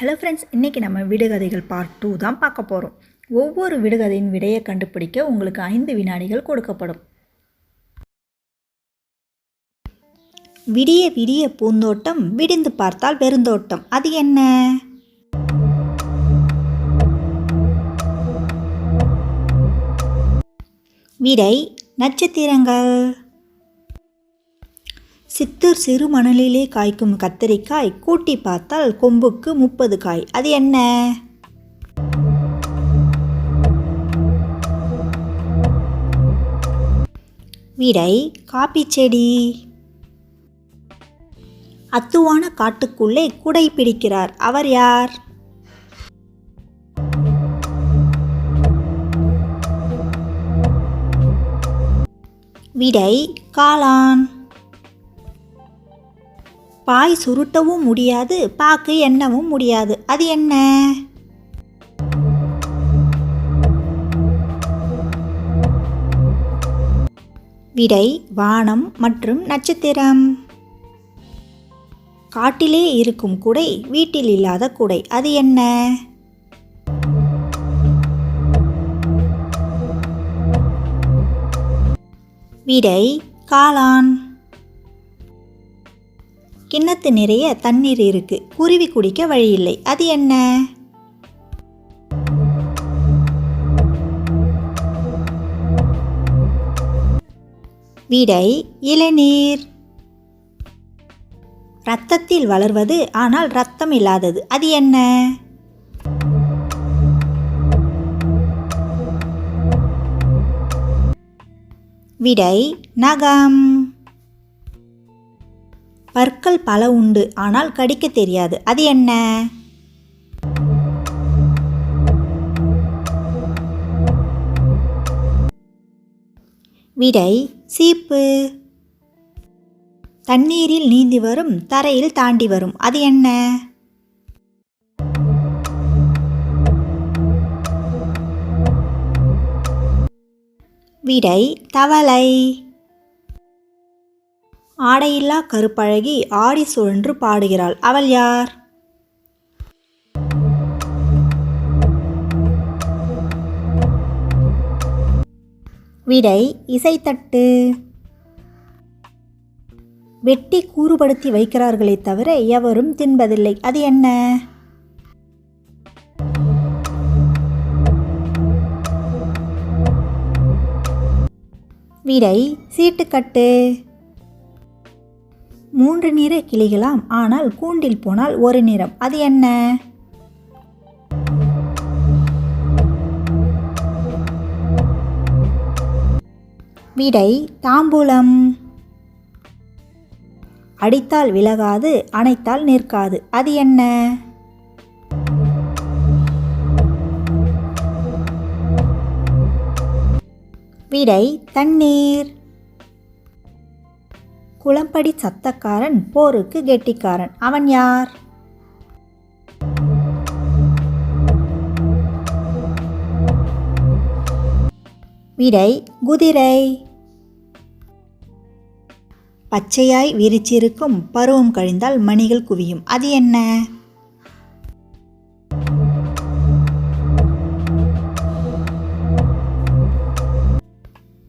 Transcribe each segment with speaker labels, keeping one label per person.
Speaker 1: Hello friends இன்றைக்கி நம்ம விடுகதைகள் part two தான் பார்க்க போகிறோம் ஒவ்வொரு விடுகதையின் விடையை கண்டுபிடிக்க உங்களுக்கு ஐந்து வினாடிகள் கொடுக்கப்படும். விடிய விடிய பூந்தோட்டம் விடிந்து பார்த்தால் பெருந்தோட்டம். அது என்ன? விடை நட்சத்திரங்கள். சித்தூர் சிறு மணலிலே காய்க்கும் கத்தரிக்காய் கூட்டி பார்த்தால் கொம்புக்கு முப்பது காய். அது என்ன? விடை காப்பி செடி. அத்துவான காட்டுக்குள்ளே குடை பிடிக்கிறார். அவர் யார்? விடை காளான். பாய் சுருட்டவும் முடியாது பாக்கு எண்ணவும் முடியாது. அது என்ன? விடை வானம் மற்றும் நட்சத்திரம். காட்டிலே இருக்கும் குடை வீட்டில் இல்லாத குடை. அது என்ன? விடை காளான். கிண்ணத்து நிறைய தண்ணீர் இருக்கு. குருவி குடிக்க வழியில்லை. அது என்ன? விடை இளநீர். ரத்தத்தில் வளர்வது ஆனால் ரத்தம் இல்லாதது. அது என்ன? விடை நகம். பற்கள் பல உண்டு ஆனால் கடிக்க தெரியாது. அது என்ன? விடை சீப்பு. தண்ணீரில் நீந்தி வரும் தரையில் தாண்டி வரும். அது என்ன? விடை தவளை. ஆடையில்லா கருப்பழகி ஆடி சுழன்று பாடுகிறாள். அவள் யார்? விடை இசைத்தட்டு. வெட்டி கூறுபடுத்தி வைக்கிறார்களே தவிர எவரும் தின்பதில்லை. அது என்ன? விடை சீட்டுக்கட்டு. மூன்று நிற கிளிகளாம் ஆனால் கூண்டில் போனால் ஒரு நிறம். அது என்ன? விடை தாம்பூலம். அடித்தால் விலகாது அணைத்தால் நிற்காது. அது என்ன? விடை தண்ணீர். குளம்படி சத்தக்காரன் போருக்கு கெட்டிக்காரன். அவன் யார்? விடை குதிரை. பச்சையாய் விரிச்சிருக்கும் பருவம் கழிந்தால் மணிகள் குவியும். அது என்ன?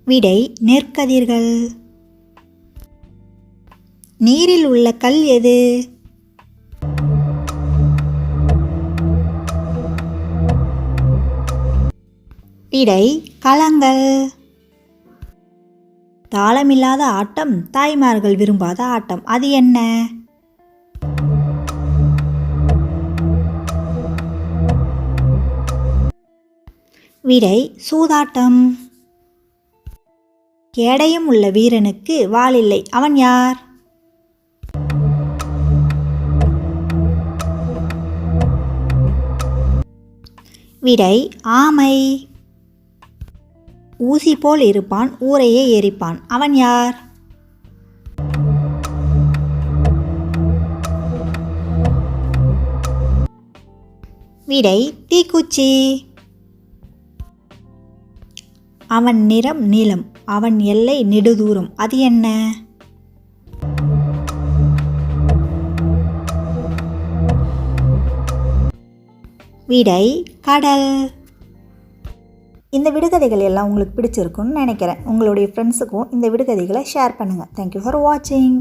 Speaker 1: விடை நெற்கதிர்கள். நீரில் உள்ள கல் எது? விடை களங்கள். தாளமில்லாத ஆட்டம் தாய்மார்கள் விரும்பாத ஆட்டம். அது என்ன? விடை சூதாட்டம். கேடயம் உள்ள வீரனுக்கு வாளில்லை. அவன் யார்? விடை ஆமை. ஊசி போல் இருப்பான் ஊரையே எரிப்பான். அவன் யார்? விடை தீக்குச்சி. அவன் நிறம் நீளம் அவன் எல்லை நெடுதூரம். அது என்ன? விடை கடல். இந்த விடுகதைகள் எல்லாம் உங்களுக்கு பிடிச்சிருக்குன்னு நினைக்கிறேன். உங்களுடைய ஃப்ரெண்ட்ஸுக்கும் இந்த விடுகதைகளை ஷேர் பண்ணுங்கள் தேங்க்யூ ஃபார் வாட்சிங்